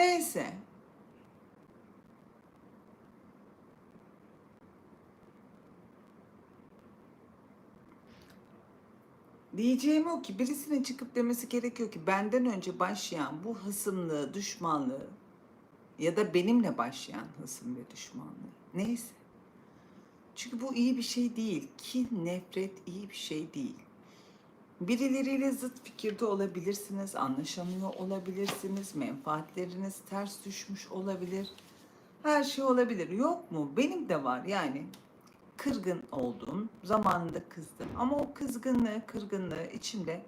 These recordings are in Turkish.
Neyse. Diyeceğim o ki birisinin çıkıp demesi gerekiyor ki benden önce başlayan bu hısımlığı, düşmanlığı ya da benimle başlayan hısım ve düşmanlığı neyse. Çünkü bu iyi bir şey değil. Kin, nefret iyi bir şey değil. Birileriyle zıt fikirde olabilirsiniz, anlaşamıyor olabilirsiniz, menfaatleriniz ters düşmüş olabilir. Her şey olabilir. Yok mu? Benim de var yani. Kırgın olduğum, zamanında kızdım. Ama o kızgınlığı, kırgınlığı içimde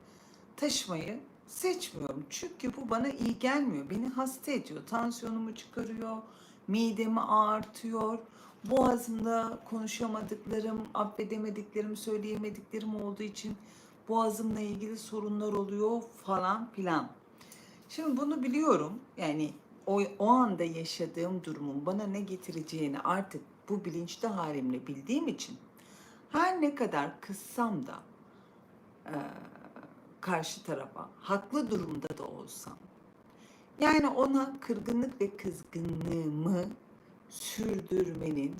taşımayı seçmiyorum. Çünkü bu bana iyi gelmiyor. Beni hasta ediyor. Tansiyonumu çıkarıyor, midemi ağırtıyor. Boğazımda konuşamadıklarım, affedemediklerim, söyleyemediklerim olduğu için boğazımla ilgili sorunlar oluyor falan filan. Şimdi bunu biliyorum. Yani o, o anda yaşadığım durumun bana ne getireceğini artık bu bilinçli halimle bildiğim için her ne kadar kızsam da e, karşı tarafa haklı durumda da olsam yani ona kırgınlık ve kızgınlığımı sürdürmenin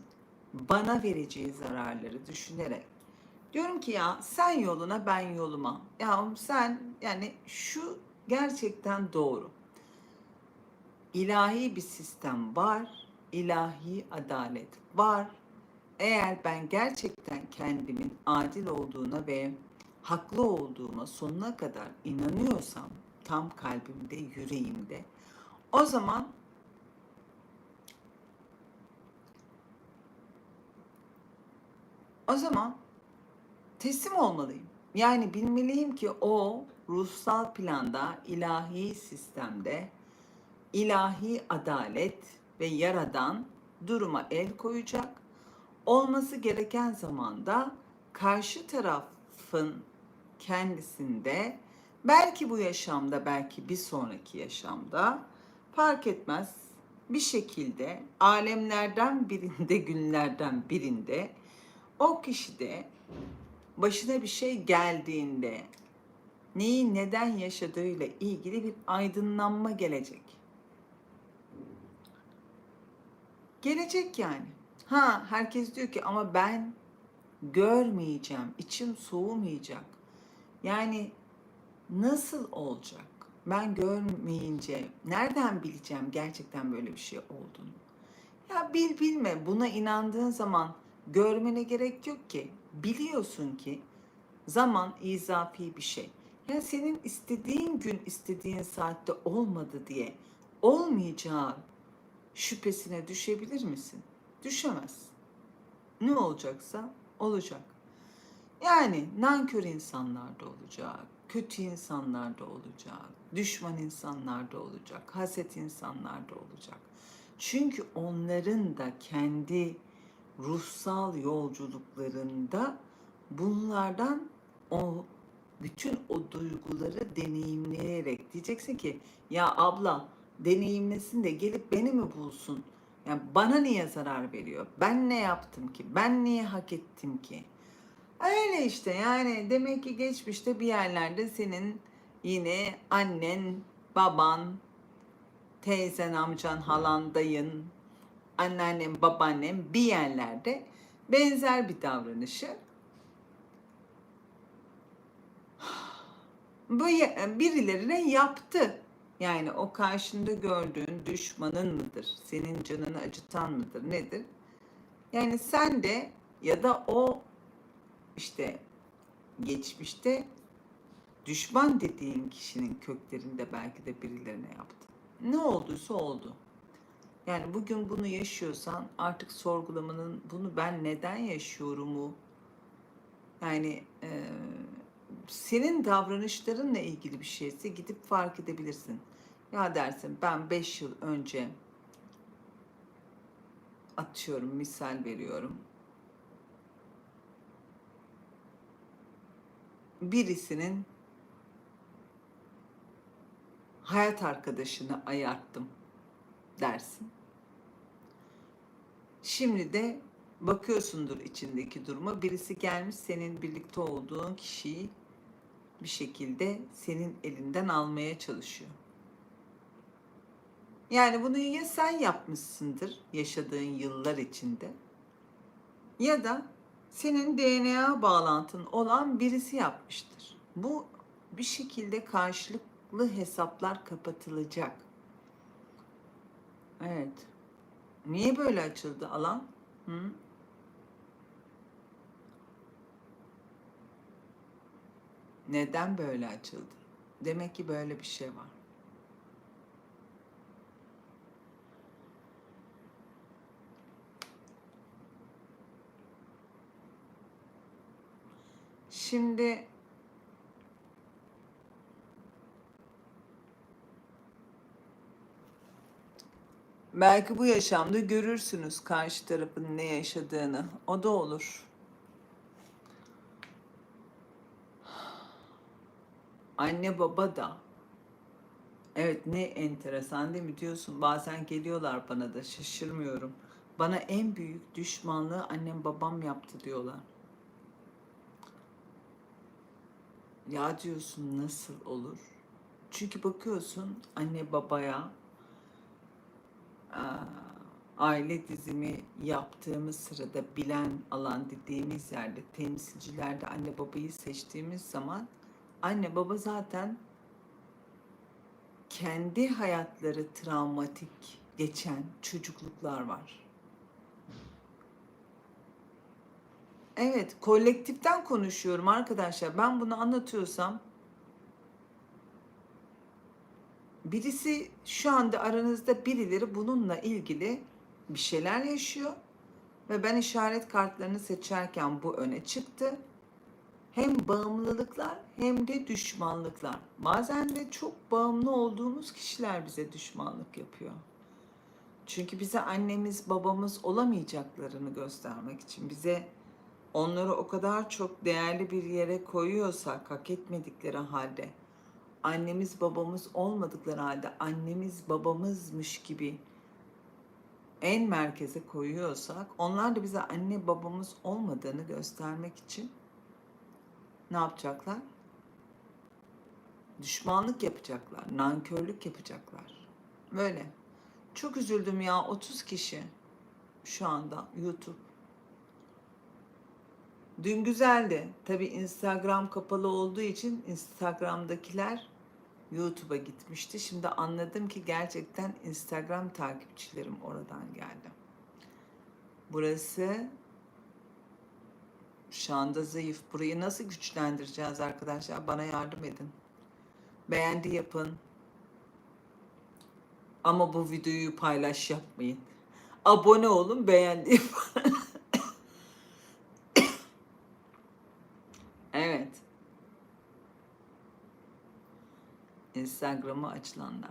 bana vereceği zararları düşünerek diyorum ki ya sen yoluna ben yoluma. Ya sen yani şu gerçekten doğru. İlahi bir sistem var. ilahi adalet var. Eğer ben gerçekten kendimin adil olduğuna ve haklı olduğuma sonuna kadar inanıyorsam tam kalbimde, yüreğimde o zaman o zaman teslim olmalıyım. Yani bilmeliyim ki o ruhsal planda, ilahi sistemde, ilahi adalet ve yaradan duruma el koyacak. Olması gereken zamanda karşı tarafın kendisinde belki bu yaşamda belki bir sonraki yaşamda fark etmez bir şekilde alemlerden birinde günlerden birinde o kişi de başına bir şey geldiğinde neyi neden yaşadığıyla ilgili bir aydınlanma gelecek. Gelecek yani. Ha herkes diyor ki ama ben görmeyeceğim, içim soğumayacak. Yani nasıl olacak? Ben görmeyince nereden bileceğim gerçekten böyle bir şey olduğunu? Ya bil bilme buna inandığın zaman görmene gerek yok ki. Biliyorsun ki zaman izafi bir şey. Yani senin istediğin gün istediğin saatte olmadı diye olmayacağı şüphesine düşebilir misin? Düşemez. Ne olacaksa olacak. Yani nankör insanlar da olacak, kötü insanlar da olacak, düşman insanlar da olacak, haset insanlar da olacak. Çünkü onların da kendi ruhsal yolculuklarında bunlardan o bütün o duyguları deneyimleyerek diyeceksin ki ya abla deneyimlesin de gelip beni mi bulsun? Yani bana niye zarar veriyor? Ben ne yaptım ki? Ben niye hak ettim ki? Öyle işte yani demek ki geçmişte bir yerlerde senin yine annen, baban, teyzen, amcan, halan, dayın, anneannem, babaannem bir yerlerde benzer bir davranışı bu birilerine yaptı. Yani o karşında gördüğün düşmanın mıdır? Senin canını acıtan mıdır? Nedir? Yani sen de ya da o işte geçmişte düşman dediğin kişinin köklerinde belki de birilerine yaptı. Ne olduysa oldu. Yani bugün bunu yaşıyorsan artık sorgulamanın bunu ben neden yaşıyorumu yani e, senin davranışlarınla ilgili bir şeyse gidip fark edebilirsin. Ya dersin ben 5 yıl önce atıyorum misal veriyorum. Birisinin hayat arkadaşını ayarttım dersin. Şimdi de bakıyorsundur içindeki duruma. Birisi gelmiş senin birlikte olduğun kişiyi bir şekilde senin elinden almaya çalışıyor. Yani bunu ya sen yapmışsındır yaşadığın yıllar içinde ya da senin DNA bağlantın olan birisi yapmıştır. Bu bir şekilde karşılıklı hesaplar kapatılacak. Evet. Niye böyle açıldı alan? Hı? Neden böyle açıldı? Demek ki böyle bir şey var. Şimdi belki bu yaşamda görürsünüz karşı tarafın ne yaşadığını. O da olur. Anne baba da. Evet ne enteresan değil mi diyorsun. Bazen geliyorlar bana da şaşırmıyorum. Bana en büyük düşmanlığı annem babam yaptı diyorlar. Ya diyorsun nasıl olur? Çünkü bakıyorsun anne babaya aile dizimi yaptığımız sırada bilen alan dediğimiz yerde temsilcilerde anne babayı seçtiğimiz zaman anne baba zaten kendi hayatları travmatik geçen çocukluklar var. Evet, kolektiften konuşuyorum arkadaşlar. Ben bunu anlatıyorsam birisi şu anda aranızda birileri bununla ilgili bir şeyler yaşıyor ve ben işaret kartlarını seçerken bu öne çıktı. Hem bağımlılıklar hem de düşmanlıklar. Bazen de çok bağımlı olduğumuz kişiler bize düşmanlık yapıyor. Çünkü bize annemiz babamız olamayacaklarını göstermek için bize onları o kadar çok değerli bir yere koyuyorsak hak etmedikleri halde annemiz babamız olmadıkları halde annemiz babamızmış gibi en merkeze koyuyorsak onlar da bize anne babamız olmadığını göstermek için ne yapacaklar? Düşmanlık yapacaklar, nankörlük yapacaklar. Böyle. Çok üzüldüm ya 30 kişi şu anda YouTube. Dün güzeldi. Tabi Instagram kapalı olduğu için Instagram'dakiler YouTube'a gitmişti. Şimdi anladım ki gerçekten Instagram takipçilerim oradan geldi. Burası şu anda zayıf. Burayı nasıl güçlendireceğiz arkadaşlar? Bana yardım edin. Beğendi yapın. Ama bu videoyu paylaş yapmayın. Abone olun, beğendi yapın. evet. Instagram'ı açılanlar.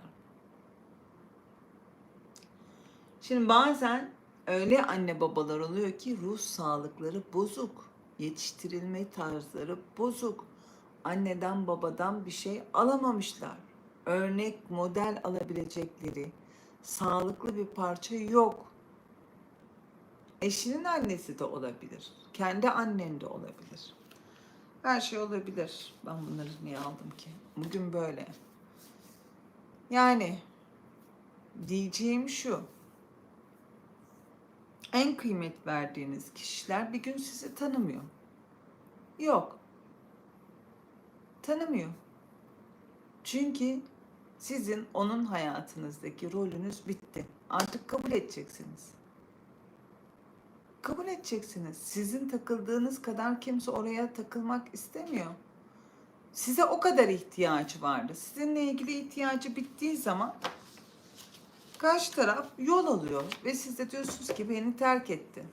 Şimdi bazen öyle anne babalar oluyor ki ruh sağlıkları bozuk. Yetiştirilme tarzları bozuk. Anneden babadan bir şey alamamışlar. Örnek model alabilecekleri sağlıklı bir parça yok. Eşinin annesi de olabilir. Kendi annen de olabilir. Her şey olabilir. Ben bunları niye aldım ki? Bugün böyle. Yani diyeceğim şu. En kıymet verdiğiniz kişiler bir gün sizi tanımıyor. Yok. Tanımıyor. Çünkü sizin onun hayatınızdaki rolünüz bitti. Artık kabul edeceksiniz. Kabul edeceksiniz. Sizin takıldığınız kadar kimse oraya takılmak istemiyor. Size o kadar ihtiyacı vardı. Sizinle ilgili ihtiyacı bittiği zaman karşı taraf yol alıyor ve siz de diyorsunuz ki beni terk etti.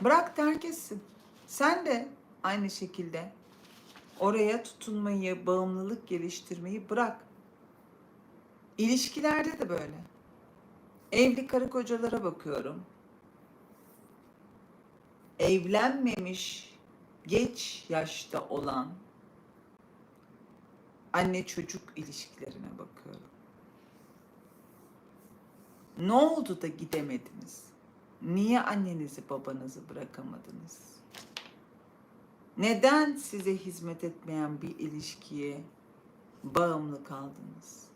Bırak terk etsin. Sen de aynı şekilde oraya tutunmayı, bağımlılık geliştirmeyi bırak. İlişkilerde de böyle. Evli karı kocalara bakıyorum. Evlenmemiş, geç yaşta olan anne çocuk ilişkilerine bakıyorum. Ne oldu da gidemediniz? Niye annenizi babanızı bırakamadınız? Neden size hizmet etmeyen bir ilişkiye bağımlı kaldınız?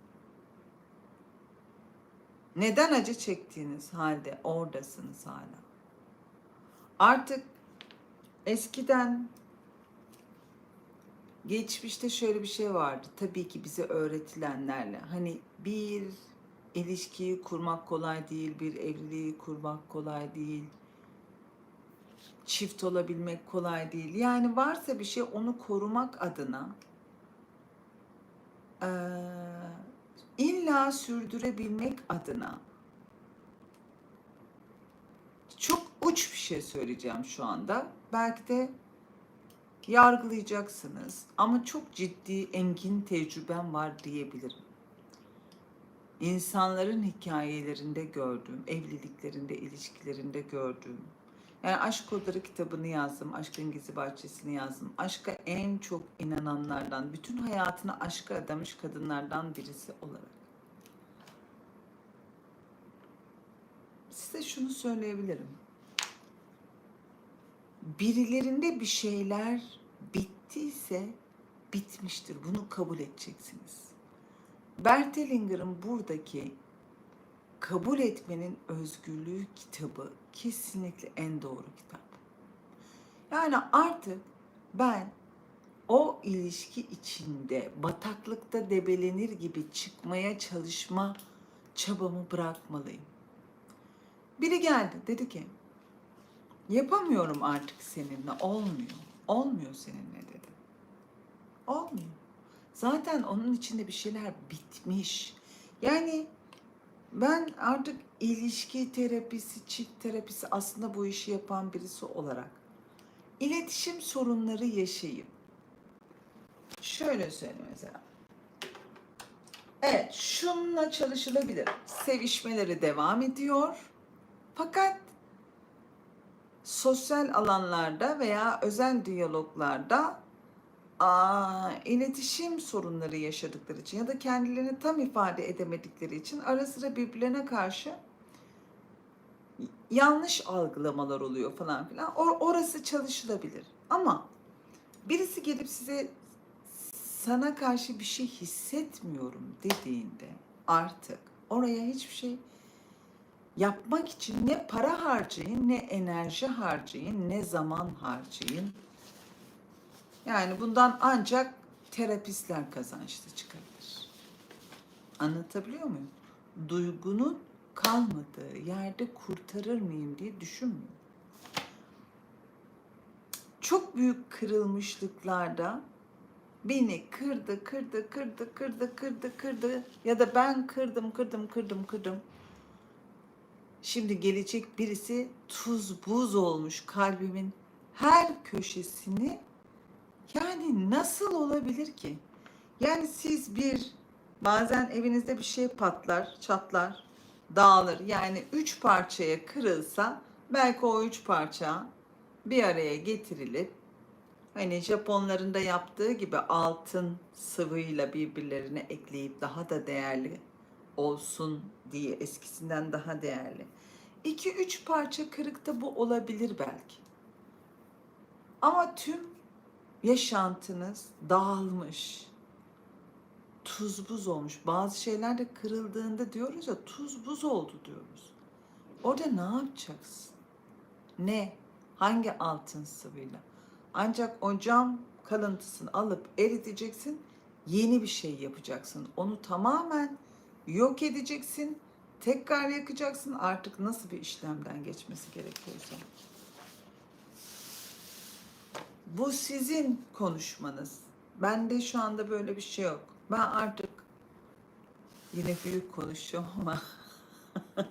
Neden acı çektiğiniz halde oradasınız hala? Artık eskiden geçmişte şöyle bir şey vardı. Tabii ki bize öğretilenlerle. Hani bir ilişkiyi kurmak kolay değil, bir evliliği kurmak kolay değil. Çift olabilmek kolay değil. Yani varsa bir şey onu korumak adına eee, illa sürdürebilmek adına çok uç bir şey söyleyeceğim şu anda. Belki de yargılayacaksınız ama çok ciddi engin tecrübem var diyebilirim. İnsanların hikayelerinde gördüğüm, evliliklerinde, ilişkilerinde gördüğüm. Yani Aşk Kodları kitabını yazdım, Aşkın Gizli Bahçesi'ni yazdım. Aşka en çok inananlardan, bütün hayatını aşka adamış kadınlardan birisi olarak. Size şunu söyleyebilirim. Birilerinde bir şeyler bittiyse bitmiştir. Bunu kabul edeceksiniz. Bert Hellinger'ın buradaki kabul etmenin özgürlüğü kitabı kesinlikle en doğru kitap. Yani artık ben o ilişki içinde bataklıkta debelenir gibi çıkmaya çalışma çabamı bırakmalıyım. Biri geldi dedi ki yapamıyorum artık seninle olmuyor. Olmuyor seninle dedi. Olmuyor. Zaten onun içinde bir şeyler bitmiş. Yani ben artık ilişki terapisi, çift terapisi aslında bu işi yapan birisi olarak iletişim sorunları yaşayıp şöyle söyleyeyim mesela. Evet, şununla çalışılabilir. Sevişmeleri devam ediyor. Fakat sosyal alanlarda veya özel diyaloglarda aa, iletişim sorunları yaşadıkları için ya da kendilerini tam ifade edemedikleri için ara sıra birbirlerine karşı yanlış algılamalar oluyor falan filan. Or- orası çalışılabilir. Ama birisi gelip size sana karşı bir şey hissetmiyorum dediğinde artık oraya hiçbir şey yapmak için ne para harcayın, ne enerji harcayın, ne zaman harcayın. Yani bundan ancak terapistler kazançlı çıkabilir. Anlatabiliyor muyum? Duygunun kalmadığı yerde kurtarır mıyım diye düşünmüyorum. Çok büyük kırılmışlıklarda beni kırdı, kırdı, kırdı, kırdı, kırdı, kırdı ya da ben kırdım, kırdım, kırdım, kırdım. Şimdi gelecek birisi tuz buz olmuş kalbimin her köşesini yani nasıl olabilir ki? Yani siz bir bazen evinizde bir şey patlar, çatlar, dağılır. Yani üç parçaya kırılsa belki o üç parça bir araya getirilip hani Japonların da yaptığı gibi altın sıvıyla birbirlerine ekleyip daha da değerli olsun diye eskisinden daha değerli. 2-3 parça kırıkta bu olabilir belki. Ama tüm yaşantınız dağılmış. Tuz buz olmuş. Bazı şeyler de kırıldığında diyoruz ya tuz buz oldu diyoruz. Orada ne yapacaksın? Ne? Hangi altın sıvıyla? Ancak o cam kalıntısını alıp eriteceksin. Yeni bir şey yapacaksın. Onu tamamen yok edeceksin. Tekrar yakacaksın. Artık nasıl bir işlemden geçmesi gerekiyorsa. Bu sizin konuşmanız. Bende şu anda böyle bir şey yok. Ben artık yine büyük konuşuyorum ama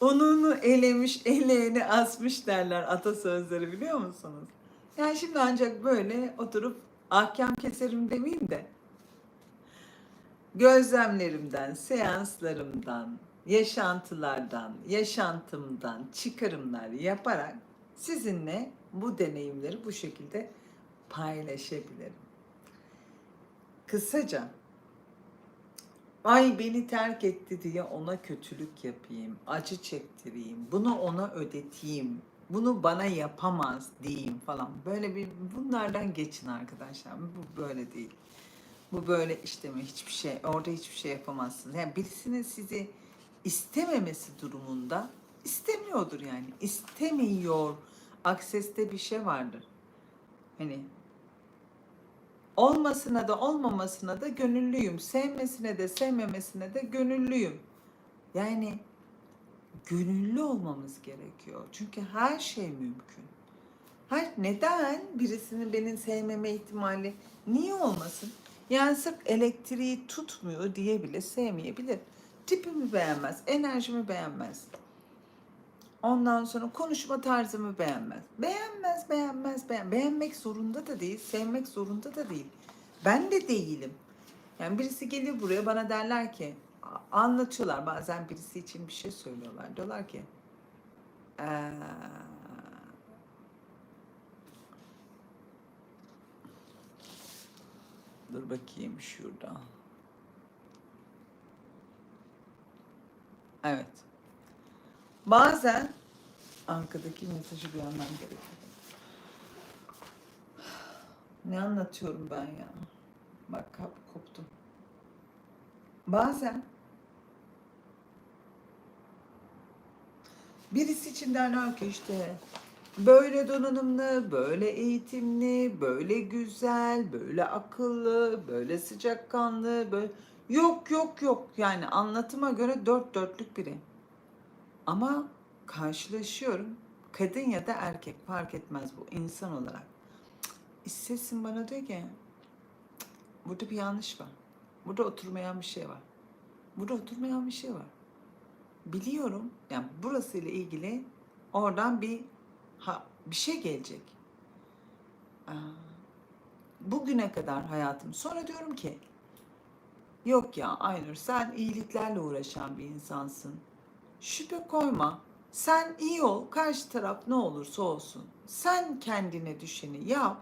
Ununu elemiş, eleğini asmış derler atasözleri biliyor musunuz? Yani şimdi ancak böyle oturup ahkam keserim demeyeyim de gözlemlerimden, seanslarımdan, yaşantılardan, yaşantımdan çıkarımlar yaparak sizinle bu deneyimleri bu şekilde paylaşabilirim. Kısaca ay beni terk etti diye ona kötülük yapayım, acı çektireyim, bunu ona ödeteyim Bunu bana yapamaz diyeyim falan. Böyle bir bunlardan geçin arkadaşlar. Bu böyle değil. Bu böyle işlemi hiçbir şey orada hiçbir şey yapamazsınız. Yani birisinin sizi istememesi durumunda istemiyordur yani. İstemiyor. Akseste bir şey vardır. Hani olmasına da olmamasına da gönüllüyüm. Sevmesine de sevmemesine de gönüllüyüm. Yani gönüllü olmamız gerekiyor. Çünkü her şey mümkün. Her neden birisinin beni sevmeme ihtimali niye olmasın? Yani sırf elektriği tutmuyor diye bile sevmeyebilir. Tipimi beğenmez, enerjimi beğenmez. Ondan sonra konuşma tarzımı beğenmez. Beğenmez, beğenmez, beğen. Beğenmek zorunda da değil, sevmek zorunda da değil. Ben de değilim. Yani birisi gelir buraya bana derler ki, anlatıyorlar bazen birisi için bir şey söylüyorlar. Diyorlar ki, "Eee, dur bakayım şurada. Evet. Bazen arkadaki mesajı bir anlam gerekiyor. Ne anlatıyorum ben ya? Bak kap koptum. Bazen birisi için derler ki işte böyle donanımlı, böyle eğitimli, böyle güzel, böyle akıllı, böyle sıcakkanlı, böyle yok yok yok yani anlatıma göre dört dörtlük biri. Ama karşılaşıyorum kadın ya da erkek fark etmez bu insan olarak. Sesim bana diyor ki "Cık, burada bir yanlış var. Burada oturmayan bir şey var. Burada oturmayan bir şey var. Biliyorum yani burası ile ilgili oradan bir ha, bir şey gelecek. Bugüne kadar hayatım. Sonra diyorum ki yok ya Aynur sen iyiliklerle uğraşan bir insansın. Şüphe koyma. Sen iyi ol. Karşı taraf ne olursa olsun. Sen kendine düşeni yap.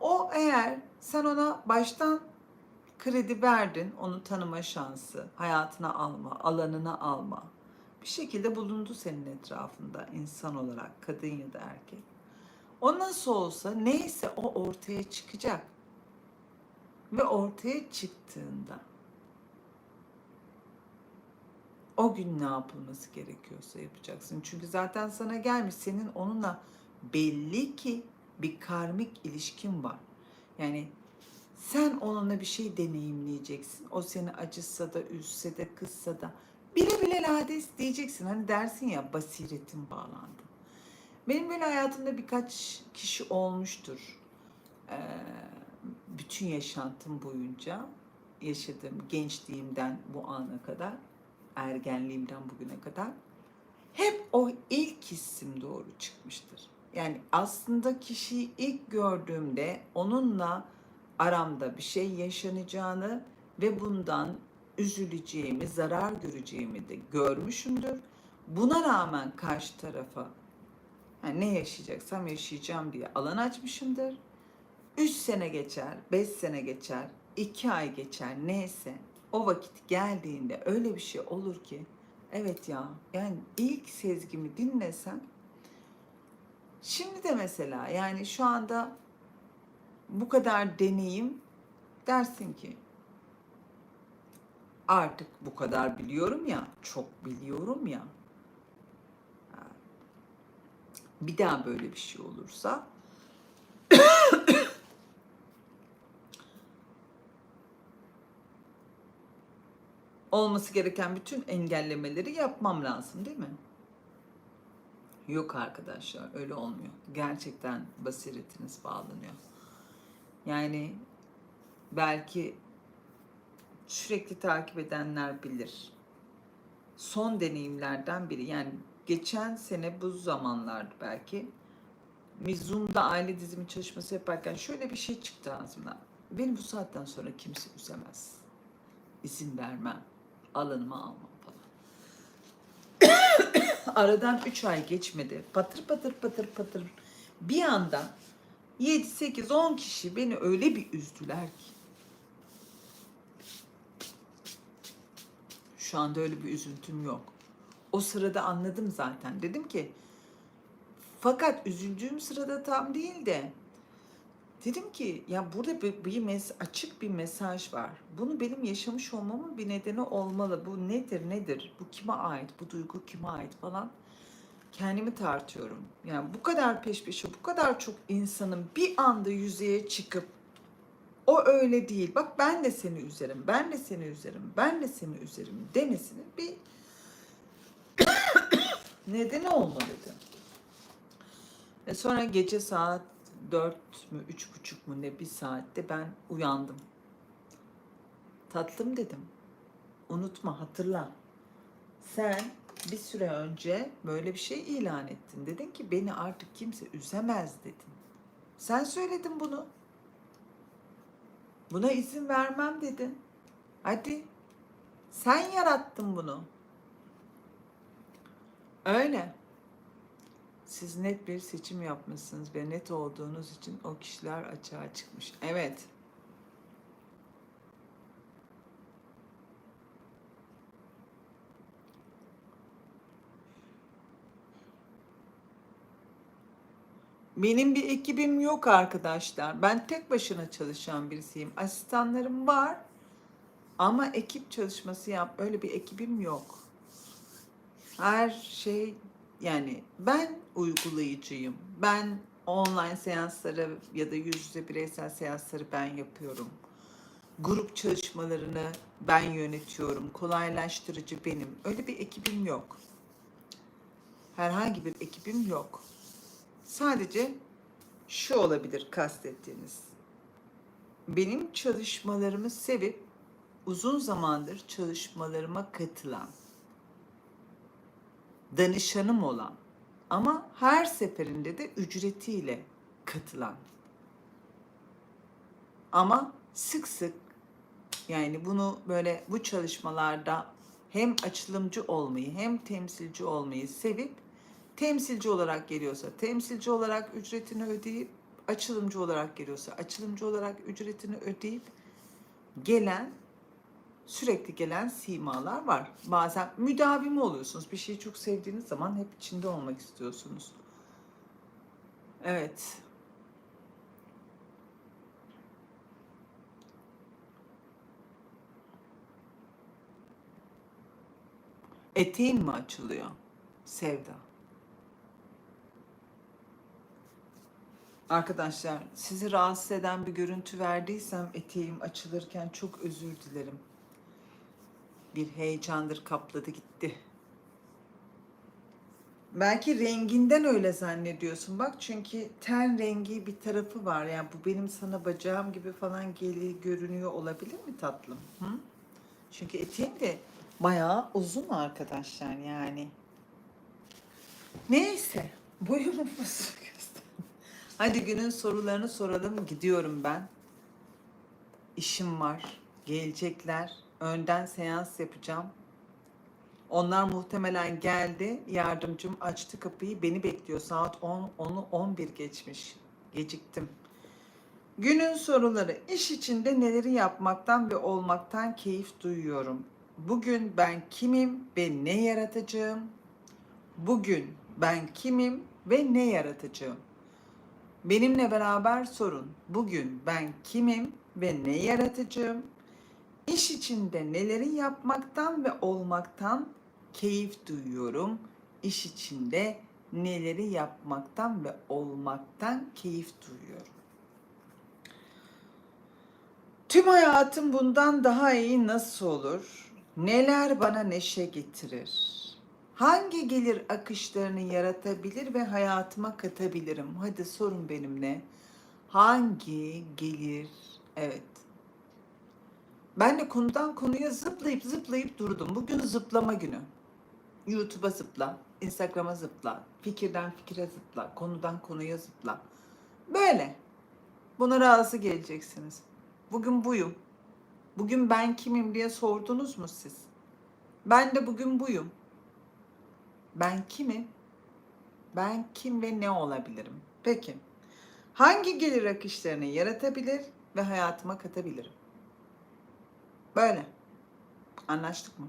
O eğer sen ona baştan kredi verdin, onu tanıma şansı, hayatına alma, alanına alma. Bir şekilde bulundu senin etrafında insan olarak, kadın ya da erkek. O nasıl olsa neyse o ortaya çıkacak. Ve ortaya çıktığında o gün ne yapılması gerekiyorsa yapacaksın. Çünkü zaten sana gelmiş senin onunla belli ki bir karmik ilişkin var. Yani sen onunla bir şey deneyimleyeceksin. O seni acısa da, üzse de, kızsa da bile bile lades diyeceksin. Hani dersin ya basiretin bağlandı. Benim böyle hayatımda birkaç kişi olmuştur. Ee, bütün yaşantım boyunca yaşadığım gençliğimden bu ana kadar, ergenliğimden bugüne kadar hep o ilk hissim doğru çıkmıştır. Yani aslında kişiyi ilk gördüğümde onunla aramda bir şey yaşanacağını ve bundan üzüleceğimi, zarar göreceğimi de görmüşümdür. Buna rağmen karşı tarafa yani ne yaşayacaksam yaşayacağım diye alan açmışımdır. 3 sene geçer, 5 sene geçer, 2 ay geçer neyse o vakit geldiğinde öyle bir şey olur ki evet ya yani ilk sezgimi dinlesem şimdi de mesela yani şu anda bu kadar deneyim dersin ki artık bu kadar biliyorum ya, çok biliyorum ya. Bir daha böyle bir şey olursa olması gereken bütün engellemeleri yapmam lazım değil mi? Yok arkadaşlar öyle olmuyor. Gerçekten basiretiniz bağlanıyor. Yani belki sürekli takip edenler bilir. Son deneyimlerden biri. Yani geçen sene bu zamanlardı belki. Bir Zoom'da aile dizimi çalışması yaparken şöyle bir şey çıktı ağzımdan. Beni bu saatten sonra kimse üzemez. İzin vermem. Alanıma almam falan. Aradan 3 ay geçmedi. Patır patır patır patır. Bir anda 7, 8, 10 kişi beni öyle bir üzdüler ki. Şu anda öyle bir üzüntüm yok. O sırada anladım zaten. Dedim ki Fakat üzüldüğüm sırada tam değil de dedim ki ya burada bir, bir mes açık bir mesaj var. Bunu benim yaşamış olmamın bir nedeni olmalı. Bu nedir nedir? Bu kime ait? Bu duygu kime ait falan. Kendimi tartıyorum. Yani bu kadar peş peşe, bu kadar çok insanın bir anda yüzeye çıkıp o öyle değil. Bak ben de seni üzerim, ben de seni üzerim, ben de seni üzerim demesinin bir nedeni olmalıydı. Ve sonra gece saat dört mü, üç buçuk mu ne bir saatte ben uyandım. Tatlım dedim. Unutma, hatırla. Sen bir süre önce böyle bir şey ilan ettin. Dedin ki beni artık kimse üzemez dedin. Sen söyledin bunu. Buna izin vermem dedin. Hadi. Sen yarattın bunu. Öyle. Siz net bir seçim yapmışsınız ve net olduğunuz için o kişiler açığa çıkmış. Evet. Benim bir ekibim yok arkadaşlar. Ben tek başına çalışan birisiyim. Asistanlarım var ama ekip çalışması yap. Öyle bir ekibim yok. Her şey yani ben uygulayıcıyım. Ben online seansları ya da yüz yüze bireysel seansları ben yapıyorum. Grup çalışmalarını ben yönetiyorum. Kolaylaştırıcı benim. Öyle bir ekibim yok. Herhangi bir ekibim yok. Sadece şu olabilir kastettiğiniz. Benim çalışmalarımı sevip uzun zamandır çalışmalarıma katılan, danışanım olan ama her seferinde de ücretiyle katılan. Ama sık sık yani bunu böyle bu çalışmalarda hem açılımcı olmayı hem temsilci olmayı sevip temsilci olarak geliyorsa temsilci olarak ücretini ödeyip açılımcı olarak geliyorsa açılımcı olarak ücretini ödeyip gelen sürekli gelen simalar var. Bazen müdavimi oluyorsunuz. Bir şeyi çok sevdiğiniz zaman hep içinde olmak istiyorsunuz. Evet. Eteğin mi açılıyor? Sevda. Arkadaşlar sizi rahatsız eden bir görüntü verdiysem eteğim açılırken çok özür dilerim. Bir heyecandır kapladı gitti. Belki renginden öyle zannediyorsun. Bak çünkü ten rengi bir tarafı var. Yani bu benim sana bacağım gibi falan geli görünüyor olabilir mi tatlım? Hı? Çünkü eteğim de bayağı uzun arkadaşlar yani. Neyse. Göster. Hadi günün sorularını soralım. Gidiyorum ben. İşim var. Gelecekler. Önden seans yapacağım. Onlar muhtemelen geldi. Yardımcım açtı kapıyı. Beni bekliyor. Saat 10, 10'u 11 geçmiş. Geciktim. Günün soruları. İş içinde neleri yapmaktan ve olmaktan keyif duyuyorum. Bugün ben kimim ve ne yaratacağım? Bugün ben kimim ve ne yaratacağım? Benimle beraber sorun. Bugün ben kimim ve ne yaratacağım? İş içinde neleri yapmaktan ve olmaktan keyif duyuyorum. İş içinde neleri yapmaktan ve olmaktan keyif duyuyorum. Tüm hayatım bundan daha iyi nasıl olur? Neler bana neşe getirir? Hangi gelir akışlarını yaratabilir ve hayatıma katabilirim? Hadi sorun benimle. Hangi gelir? Evet. Ben de konudan konuya zıplayıp zıplayıp durdum. Bugün zıplama günü. YouTube'a zıpla, Instagram'a zıpla, fikirden fikire zıpla, konudan konuya zıpla. Böyle. Buna razı geleceksiniz. Bugün buyum. Bugün ben kimim diye sordunuz mu siz? Ben de bugün buyum. Ben kimim? Ben kim ve ne olabilirim? Peki. Hangi gelir akışlarını yaratabilir ve hayatıma katabilirim? Böyle. Anlaştık mı?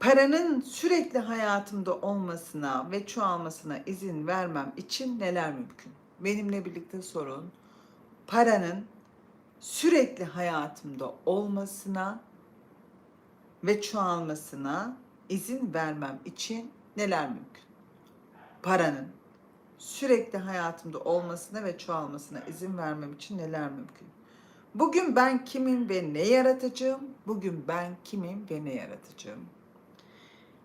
paranın sürekli hayatımda olmasına ve çoğalmasına izin vermem için neler mümkün? Benimle birlikte sorun. Paranın sürekli hayatımda olmasına ve çoğalmasına izin vermem için neler mümkün? Paranın sürekli hayatımda olmasına ve çoğalmasına izin vermem için neler mümkün? Bugün ben kimim ve ne yaratacağım? Bugün ben kimim ve ne yaratacağım?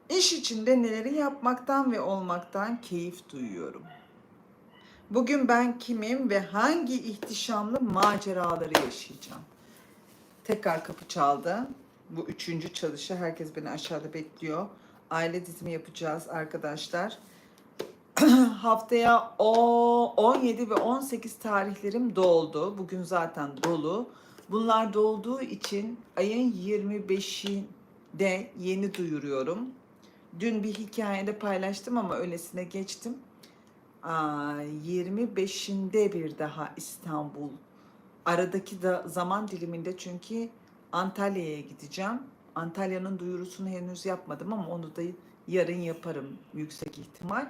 İş içinde neleri yapmaktan ve olmaktan keyif duyuyorum. Bugün ben kimim ve hangi ihtişamlı maceraları yaşayacağım? Tekrar kapı çaldı. Bu üçüncü çalışı. Herkes beni aşağıda bekliyor. Aile dizimi yapacağız arkadaşlar. Haftaya o 17 ve 18 tarihlerim doldu. Bugün zaten dolu. Bunlar dolduğu için ayın 25'inde yeni duyuruyorum. Dün bir hikayede paylaştım ama öylesine geçtim. Aa, 25'inde bir daha İstanbul. Aradaki da zaman diliminde çünkü Antalya'ya gideceğim. Antalya'nın duyurusunu henüz yapmadım ama onu da yarın yaparım yüksek ihtimal.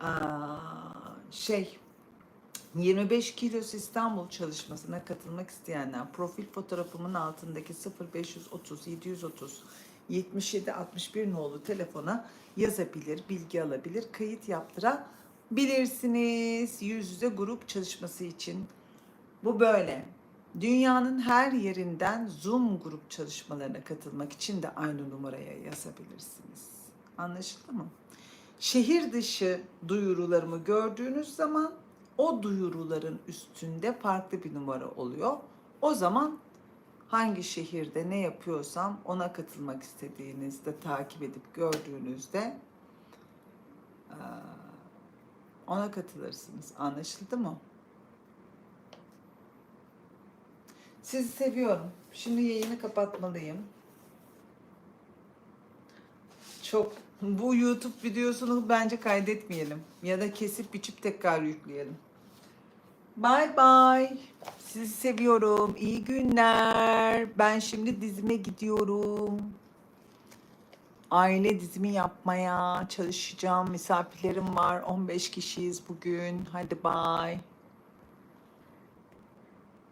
Aa, şey 25 kilos İstanbul çalışmasına katılmak isteyenler profil fotoğrafımın altındaki 0530 730 77 61 nolu telefona yazabilir, bilgi alabilir, kayıt yaptırabilirsiniz. Yüz yüze grup çalışması için. Bu böyle. Dünyanın her yerinden Zoom grup çalışmalarına katılmak için de aynı numaraya yazabilirsiniz. Anlaşıldı mı? Şehir dışı duyurularımı gördüğünüz zaman o duyuruların üstünde farklı bir numara oluyor. O zaman hangi şehirde ne yapıyorsam ona katılmak istediğinizde takip edip gördüğünüzde ona katılırsınız. Anlaşıldı mı? Sizi seviyorum. Şimdi yayını kapatmalıyım. Çok bu YouTube videosunu bence kaydetmeyelim ya da kesip biçip tekrar yükleyelim. Bye bye. Sizi seviyorum. İyi günler. Ben şimdi dizime gidiyorum. Aile dizimi yapmaya çalışacağım. Misafirlerim var. 15 kişiyiz bugün. Hadi bye.